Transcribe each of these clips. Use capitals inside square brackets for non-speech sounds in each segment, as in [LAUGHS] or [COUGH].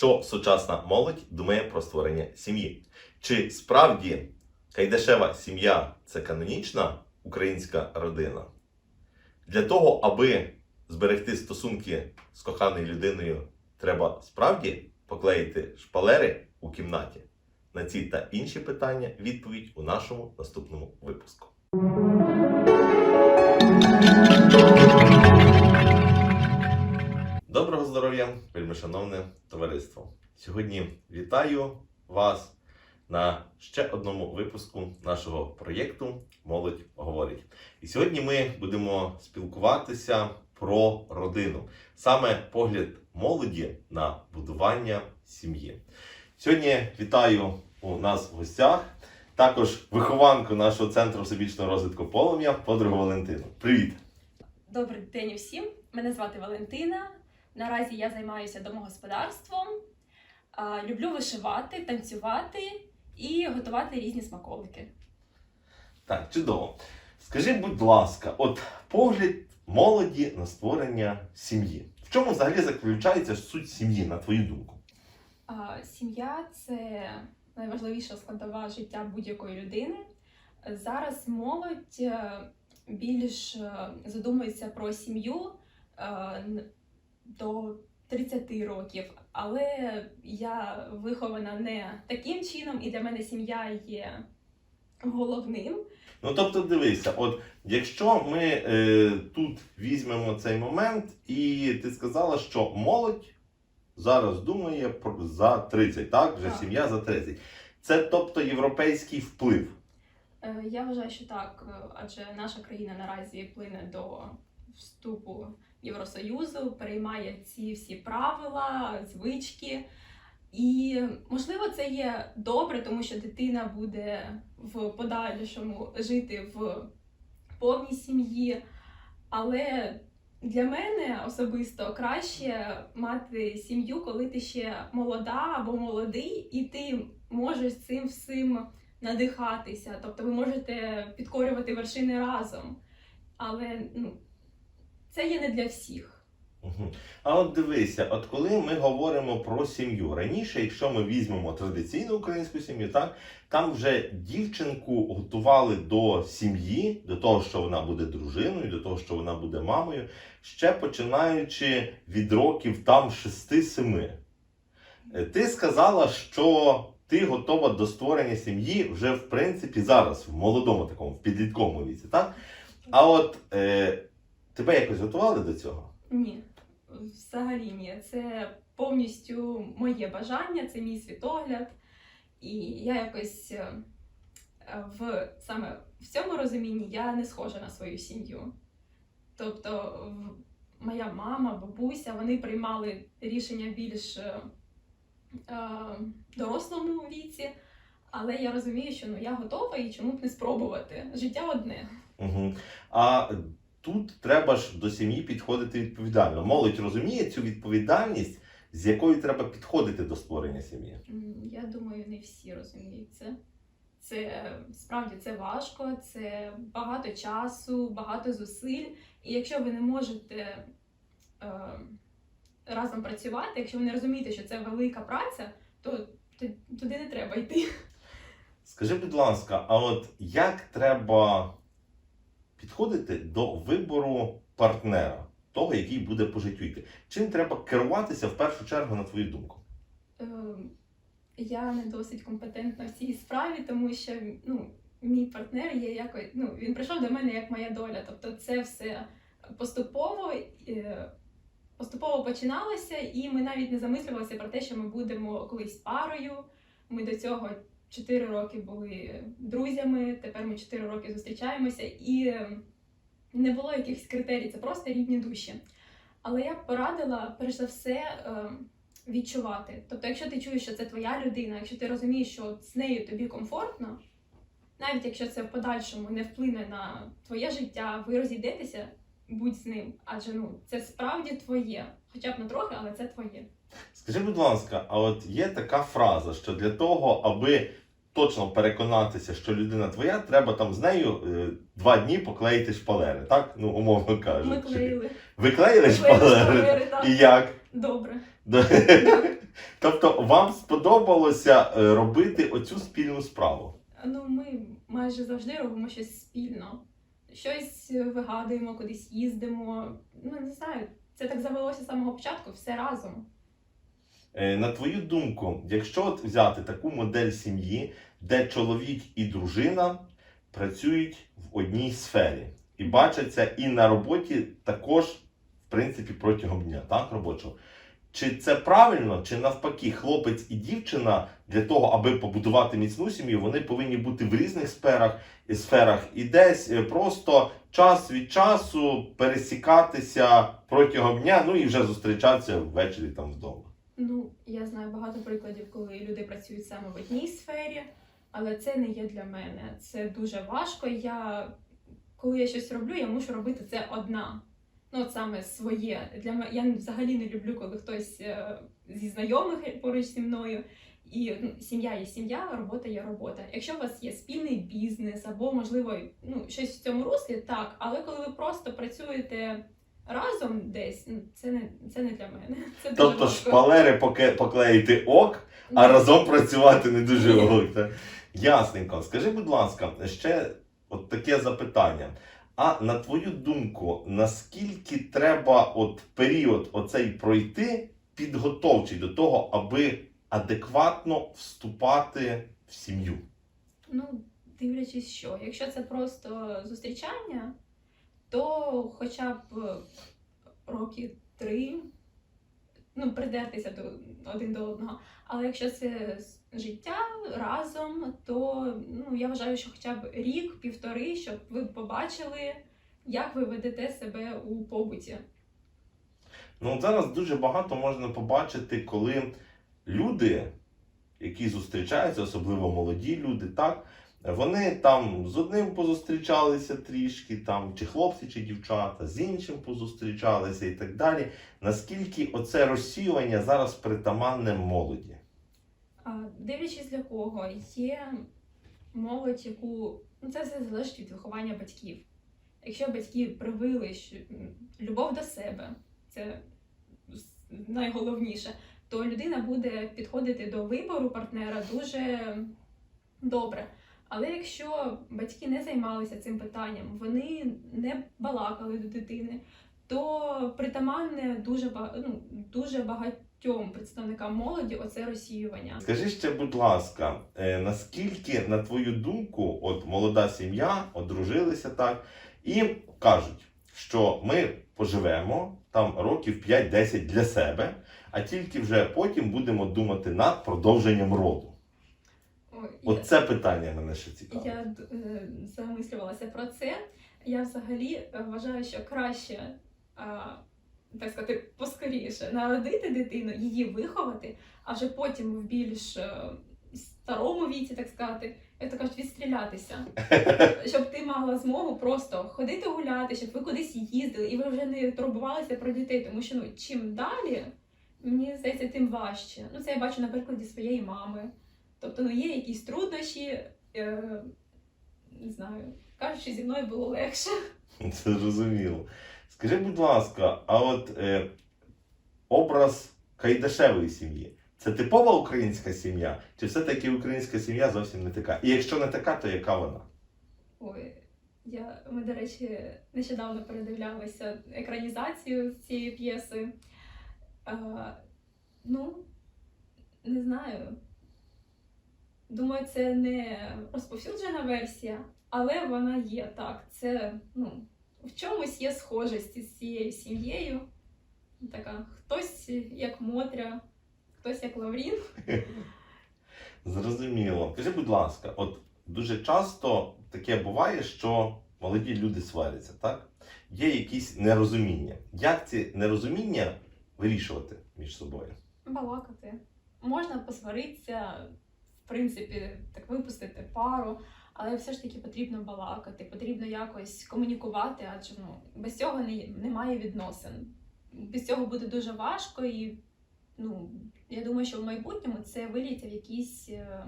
що сучасна молодь думає про створення сім'ї. Чи справді Кайдашева сім'я це канонічна українська родина? Для того, аби зберегти стосунки з коханою людиною, треба справді поклеїти шпалери у кімнаті. На ці та інші питання відповідь у нашому наступному випуску. Доброго здоров'я, вельмишановне товариство. Сьогодні вітаю вас на ще одному випуску нашого проєкту Молодь говорить. І сьогодні ми будемо спілкуватися про родину, саме погляд молоді на будування сім'ї. Сьогодні вітаю у нас в гостях також вихованку нашого центру всебічного розвитку полум'я, подругу Валентину. Привіт! Добрий день усім. Мене звати Валентина. Наразі я займаюся домогосподарством. Люблю вишивати, танцювати і готувати різні смаколики. Так, чудово. Скажи, будь ласка, от погляд молоді на створення сім'ї. В чому взагалі заключається суть сім'ї, на твою думку? А, Сім'я це найважливіша складова життя будь-якої людини. Зараз молодь е, більш е, задумується про сім'ю е, до 30 років, але я вихована не таким чином, і для мене сім'я є головним. Ну тобто, дивися, от якщо ми е, тут візьмемо цей момент, і ти сказала, що молодь зараз думає про за 30, так? Вже Так. сім'я за 30. Це тобто європейський вплив. Е, Я вважаю, що так, е, адже наша країна наразі плине до вступу Євросоюзу, переймає ці всі правила, звички. І можливо, це є добре, тому що дитина буде в подальшому жити в повній сім'ї. Але для мене особисто краще мати сім'ю, коли ти ще молода або молодий, і ти можеш цим всім надихатися. Тобто ви можете підкорювати вершини разом. Але ну, це є не для всіх. А от дивися, от коли ми говоримо про сім'ю, раніше, якщо ми візьмемо традиційну українську сім'ю, так там вже дівчинку готували до сім'ї, до того, що вона буде дружиною, до того, що вона буде мамою, ще починаючи від років там 6-7. Е, Ти сказала, що ти готова до створення сім'ї вже в принципі зараз, в молодому такому, в підлітковому віці, так? А от е, тебе якось готували до цього? Ні, взагалі ні. Це повністю моє бажання, це мій світогляд. І я якось е, в саме в цьому розумінні я не схожа на свою сім'ю. Тобто, моя мама, бабуся, вони приймали рішення більш е, е, дорослому віці, але я розумію, що ну я готова і чому б не спробувати. Життя одне. Угу. А тут треба ж до сім'ї підходити відповідально. Молодь розуміє цю відповідальність, з якою треба підходити до створення сім'ї. Я думаю, не всі розуміють це. Це справді це важко, це багато часу, багато зусиль. І якщо ви не можете е, разом працювати, якщо ви не розумієте, що це велика праця, то, то туди не треба йти. Скажи, будь ласка, а от як треба підходити до вибору партнера, того, який буде по життю йти? Чим треба керуватися в першу чергу, на твою думку? Е, я не досить компетентна в цій справі, тому що ну, мій партнер є якось. Ну, він прийшов до мене як моя доля. Тобто це все поступово, е, поступово починалося, і ми навіть не замислювалися про те, що ми будемо колись парою. Ми до цього 4 роки були друзями, тепер ми 4 роки зустрічаємося, і е, не було якихось критерій, це просто рідні душі. Але я б порадила, перш за все, е, відчувати. Тобто, якщо ти чуєш, що це твоя людина, якщо ти розумієш, що з нею тобі комфортно, навіть якщо це в подальшому не вплине на твоє життя, ви розійдетеся, будь з ним. Адже ну це справді твоє, хоча б не трохи, але це твоє. Скажи, будь ласка, а от є така фраза, що для того, аби точно переконатися, що людина твоя, треба там з нею е, два дні поклеїти шпалери, так? Ну, умовно кажучи. Ми клеїли. Ви клеїли Клеїли шпалери? шпалери, так. І як? Добре. Да. [LAUGHS] Тобто вам сподобалося е, робити оцю спільну справу? Ну, ми майже завжди робимо щось спільно. Щось вигадуємо, кудись їздимо. Ну, не знаю, це так завелося з самого початку, все разом. Е, На твою думку, якщо от взяти таку модель сім'ї, де чоловік і дружина працюють в одній сфері і бачаться і на роботі також, в принципі, протягом дня, так, робочого. Чи це правильно, чи навпаки, хлопець і дівчина для того, аби побудувати міцну сім'ю, вони повинні бути в різних сферах і сферах і десь е, просто час від часу пересікатися протягом дня, ну і вже зустрічатися ввечері там вдома. Ну, я знаю багато прикладів, коли люди працюють саме в одній сфері, але це не є для мене. Це дуже важко. Я, коли я щось роблю, я мушу робити це одна. Ну, от саме своє. Для мене я взагалі не люблю, коли хтось е, зі знайомих поруч зі мною. І ну, сім'я є сім'я, робота є робота. Якщо у вас є спільний бізнес або, можливо, ну, щось в цьому руслі, так. Але коли ви просто працюєте разом десь, ну, це не, це не для мене. [LAUGHS] Це Тобто важко. шпалери поклеїти ок, а Ні. разом працювати не дуже ок. Ясненько. Скажи, будь ласка, ще от таке запитання. А на твою думку, наскільки треба от період оцей пройти підготовчий до того, аби адекватно вступати в сім'ю? Ну, дивлячись, що. Якщо це просто зустрічання, то хоча б роки три, ну, придертися до один до одного. Але якщо це життя разом, то ну, я вважаю, що хоча б рік, півтори, щоб ви побачили, як ви ведете себе у побуті. Ну, зараз дуже багато можна побачити, коли люди, які зустрічаються, особливо молоді люди, так, вони там з одним позустрічалися трішки, там, чи хлопці, чи дівчата, з іншим позустрічалися і так далі. Наскільки оце розсіювання зараз притаманне молоді? А, Дивлячись для кого, є молодь, яку ну це все залежить від виховання батьків. Якщо батьки привили що, любов до себе, це найголовніше, то людина буде підходити до вибору партнера дуже добре. Але якщо батьки не займалися цим питанням, вони не балакали до дитини, то притаманне дуже ну, дуже багатьом представникам молоді оце розсіювання. Скажи ще, будь ласка, е, наскільки, на твою думку, от молода сім'я, одружилися так, і кажуть, що ми поживемо там років 5-10 для себе, а тільки вже потім будемо думати над продовженням роду. Ой, От це питання мене ще цікавить. я е, замислювалася про це. Я взагалі е, вважаю, що краще, а, так сказати, поскоріше народити дитину, її виховати, а вже потім в більш е, старому віці, так сказати, як то кажуть, відстрілятися. [LAUGHS] Щоб ти мала змогу просто ходити гуляти, щоб ви кудись їздили, і ви вже не турбувалися про дітей, тому що ну чим далі, мені здається, тим важче. Ну це я бачу на прикладі своєї мами. Тобто, ну є якісь труднощі, е, не знаю, кажуть, що зі мною було легше. [LAUGHS] Це зрозуміло. Скажи, будь ласка, а от е, образ кайдашевої сім'ї це типова українська сім'я? Чи все-таки українська сім'я зовсім не така? І якщо не така, то яка вона? Ой, я, ми, до речі, нещодавно передивлялися екранізацію цієї п'єси. А, ну, не знаю. Думаю, це не розповсюджена версія, але вона є так. Це ну, в чомусь є схожість із цією сім'єю. Така, хтось як Мотря, хтось як Лаврін. [LAUGHS] Зрозуміло. Скажи, будь ласка, от дуже часто таке буває, що молоді люди сваряться, так? Є якісь нерозуміння. Як ці нерозуміння вирішувати між собою? балакати. Можна посваритися, в принципі, так випустити пару, але все ж таки потрібно балакати, потрібно якось комунікувати, адже ну, без цього не, немає відносин. Без цього буде дуже важко, і ну, я думаю, що в майбутньому це виліться в якісь е,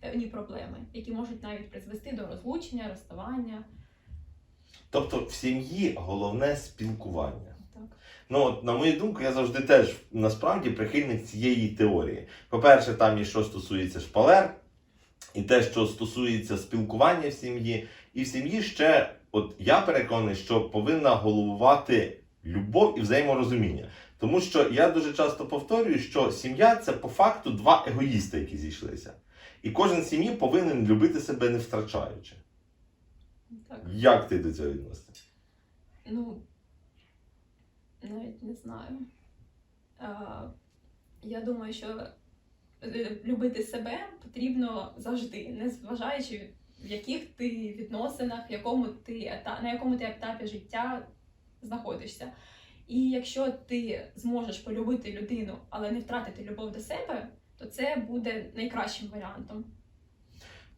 певні проблеми, які можуть навіть призвести до розлучення, розставання. Тобто в сім'ї головне спілкування. Так. Ну, от, на мою думку, я завжди теж насправді прихильник цієї теорії. По-перше, там і що стосується шпалер, і те, що стосується спілкування в сім'ї. І в сім'ї ще, от я переконаний, що повинна головувати любов і взаєморозуміння. Тому що я дуже часто повторюю, що сім'я це по факту два егоїсти, які зійшлися. І кожен сім'ї повинен любити себе не втрачаючи. Так. Як ти до цього відносишся? Ну, навіть не знаю. А, я думаю, що е, любити себе потрібно завжди, не зважаючи в яких ти відносинах, в якому ти на якому ти етапі життя знаходишся. І якщо ти зможеш полюбити людину, але не втратити любов до себе, то це буде найкращим варіантом.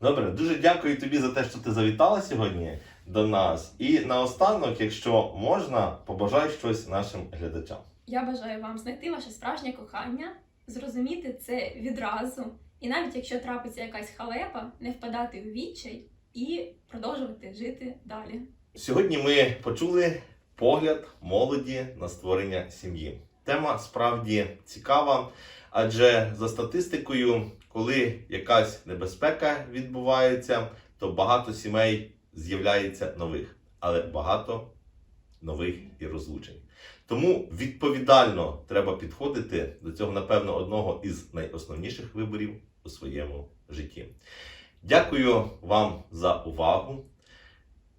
Добре, дуже дякую тобі за те, що ти завітала сьогодні до нас. І наостанок, якщо можна, побажай щось нашим глядачам. Я бажаю вам знайти ваше справжнє кохання, зрозуміти це відразу, і навіть якщо трапиться якась халепа, не впадати у відчай і продовжувати жити далі. Сьогодні ми почули погляд молоді на створення сім'ї. Тема справді цікава, адже за статистикою, коли якась небезпека відбувається, то багато сімей з'являється нових, але багато нових і розлучень. Тому відповідально треба підходити до цього, напевно, одного із найосновніших виборів у своєму житті. Дякую вам за увагу.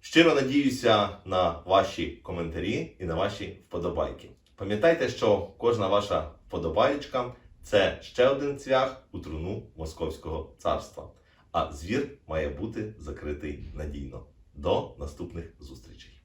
Щиро надіюся на ваші коментарі і на ваші вподобайки. Пам'ятайте, що кожна ваша вподобаєчка це ще один цвях у труну Московського царства. А звір має бути закритий надійно. До наступних зустрічей.